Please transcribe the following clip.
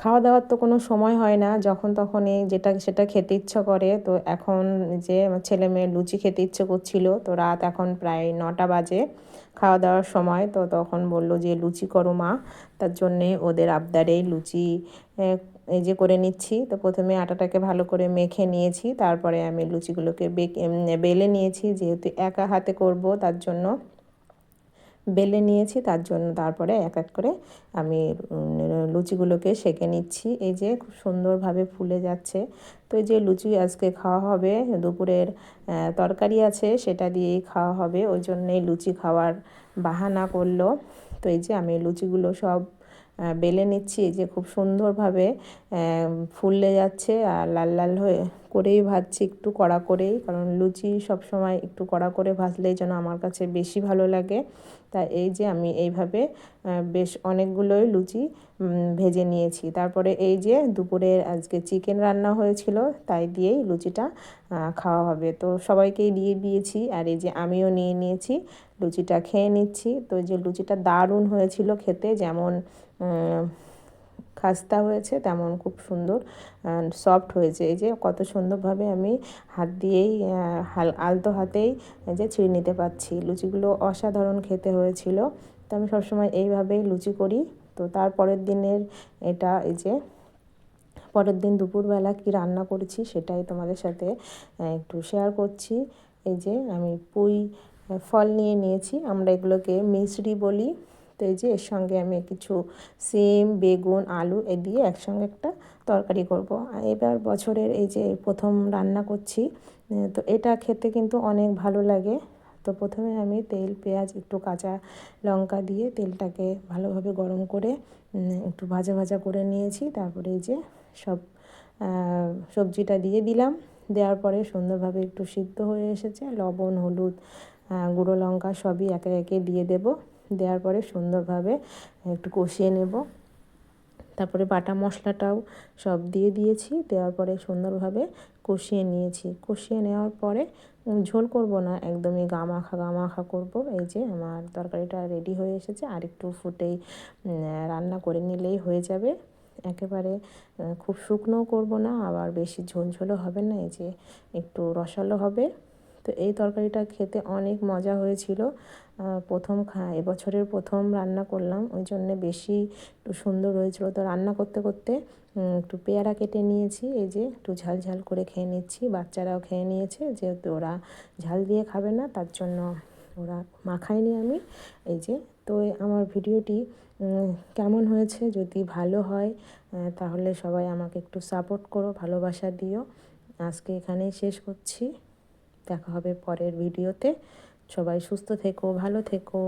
খাওয়া দাওয়ার তো কোনো সময় হয় না। যখন তখনই যেটা, সেটা খেতে ইচ্ছা করে। তো এখন যে আমার ছেলে মেয়ে লুচি খেতে ইচ্ছে করছিল, তো রাত এখন প্রায় নটা বাজে খাওয়া দাওয়ার সময়। তো তখন বলল যে, লুচি করো মা। তার জন্যে ওদের আবদারেই লুচি এই যে করে নিচ্ছি। তো প্রথমে আটাটাকে ভালো করে মেখে নিয়েছি। তারপরে আমি লুচিগুলোকে বেলে নিয়েছি। যেহেতু একা হাতে করব, তার জন্য বেলে নিয়েছি, তার জন্য তারপরে এক এক করে আমি লুচিগুলোকে সেঁকে নিচ্ছি। এই যে খুব সুন্দরভাবে ফুলে যাচ্ছে। তো এই যে লুচি আজকে খাওয়া হবে, দুপুরের তরকারি আছে সেটা দিয়েই খাওয়া হবে। ওই জন্যেই লুচি খাওয়ার বাহানা করল। তো এই যে আমি লুচিগুলো সব বেলে নিচ্ছি। এই যে খুব সুন্দরভাবে ফুললে যাচ্ছে আর লাল লাল হয়ে করেই ভাজছি একটু কড়া করেই, কারণ লুচি সব সময় একটু কড়া করে ভাজলেই যেন আমার কাছে বেশি ভালো লাগে। তা এই যে আমি এইভাবে বেশ অনেকগুলোই লুচি ভেজে নিয়েছি। তারপরে এই যে দুপুরে আজকে চিকেন রান্না হয়েছিল, তাই দিয়েই লুচিটা খাওয়া হবে। তো সবাইকেই দিয়ে দিয়েছি, আর এই যে আমিও নিয়ে নিয়েছি, লুচিটা খেয়ে নিচ্ছি। তো যে লুচিটা দারুণ হয়েছিল খেতে, যেমন খাস্তা হয়েছে, তেমন খুব সুন্দর সফট হয়েছে। এই যে কত সুন্দরভাবে আমি হাত দিয়েই হাল আলতো হাতেই যে ছিঁড়ে নিতে পারছি। লুচিগুলো অসাধারণ খেতে হয়েছিল। তো আমি সবসময় এইভাবেই লুচি করি। তো তারপরের দিনের এটা এই যে পরের দিন দুপুরবেলা কি রান্না করেছি সেটাই তোমাদের সাথে একটু শেয়ার করছি। এই যে আমি পুঁই ফল নিয়ে নিয়েছি। আমরা এগুলোকে মিশ্রি বলি। তো এই যে এর সঙ্গে আমি কিছু সিম, বেগুন, আলু এ দিয়ে একসঙ্গে একটা তরকারি করব। এবার বছরের এই যে প্রথম রান্না করছি, তো এটা খেতে কিন্তু অনেক ভালো লাগে। তো প্রথমে আমি তেল, পেঁয়াজ, একটু কাঁচা লঙ্কা দিয়ে তেলটাকে ভালোভাবে গরম করে একটু ভাজা ভাজা করে নিয়েছি। তারপরে এই যে সব সবজিটা দিয়ে দিলাম। দেওয়ার পরে সুন্দরভাবে একটু সিদ্ধ হয়ে এসেছে। লবণ, হলুদ গুঁড়ো লঙ্কা সবই একে একে দিয়ে দেব। দেওয়ার পরে সুন্দরভাবে একটু কষিয়ে নেব। তারপরে বাটা মশলাটাও সব দিয়ে দিয়েছি, দেওয়ার পরে সুন্দরভাবে কষিয়ে নিয়েছি। কষিয়ে নেওয়ার পরে ঝোল করব না, একদমই গামাখা গামাখা করব। এই যে আমার তরকারিটা রেডি হয়ে এসেছে, আর একটু ফুটেই রান্না করে নিলেই হয়ে যাবে। একেবারে খুব শুকনোও করব না, আবার বেশি ঝোলঝোলও হবে না, এই যে একটু রসালো হবে। তো এই তরকারিটা খেতে অনেক মজা হয়েছিল। প্রথম খা এবছরের প্রথম রান্না করলাম, ওই জন্যে বেশি একটু সুন্দর হয়েছিল। তো রান্না করতে করতে একটু পেয়ারা কেটে নিয়েছি, এই যে একটু ঝাল ঝাল করে খেয়ে নিচ্ছি। বাচ্চারাও খেয়ে নিয়েছে, যেহেতু ওরা ঝাল দিয়ে খাবে না, তার জন্য ওরা মাখায়নি আমি। এই যে, তো আমার ভিডিওটি কেমন হয়েছে? যদি ভালো হয় তাহলে সবাই আমাকে একটু সাপোর্ট করো, ভালোবাসা দিও। আজকে এখানেই শেষ করছি। দেখা হবে পরের ভিডিওতে। সবাই সুস্থ থেকো ভালো থেকো।